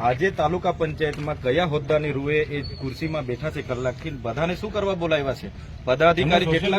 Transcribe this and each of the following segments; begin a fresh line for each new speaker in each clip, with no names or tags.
આજે તાલુકા પંચાયતમાં કયા હોદ્દાની રૂએ એ ખુરશીમાં બેઠા છે કલાકથી બધાને શું કરવા બોલાવ્યા છે? પદાધિકારી જેટલા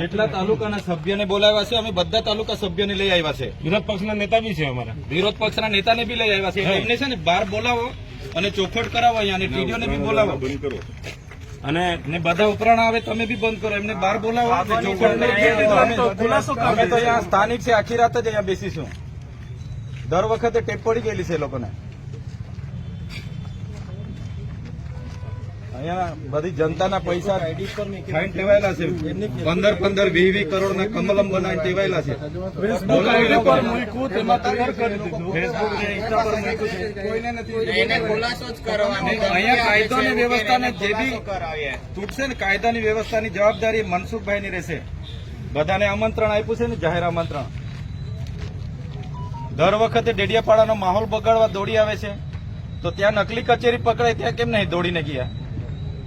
જેટલા તાલુકાના સભ્યને બોલાવ્યા છે અમે બધા તાલુકા સભ્યને લઈ આવ્યા છે.
વિરોધ પક્ષના નેતા બી છે અમારા.
વિરોધ પક્ષના નેતાને બી લઈ આવ્યા છે. એમને છે ને બહાર બોલાવો અને ચોખવટ કરાવો અહીંયા અને ટીડીઓને બી બોલાવો.
અને
ને બધા ઉપરાણ આવે તમે બી બંધ કરો. એમને બહાર બોલાવો. અને કરી. અમે- તો અહીંયા સ્થાનિક છે આખી રાત જ અહીંયા બેસીશું. દર વખતે ટેપ પડી ગયેલી છે એ લોકોને. અહીંયા બધી જનતાના પૈસા ટેવાયેલા છે. પંદર પંદર વીસ વીસ કરોડના કમલમ બનાવીને ટેવાયેલા છે. ફેસબુક ને ઇન્સ્ટા પર મૂક્યું છે. કોઈને નથી
ખુલાસો જ કરવાનો
અહીંયા કાયદો વ્યવસ્થાને જે બી તૂટશે ને કાયદાની વ્યવસ્થાની જવાબદારી મનસુખભાઈની રહેશે. બધાને આમંત્રણ આપ્યું છે ને જાહેર આમંત્રણ. દર વખતે ડેડિયાપાડાનો માહોલ બગાડવા દોડી આવે છે. તો ત્યાં નકલી કચેરી પકડાય ત્યાં કેમ નહીં દોડીને ગયા?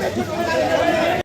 નથી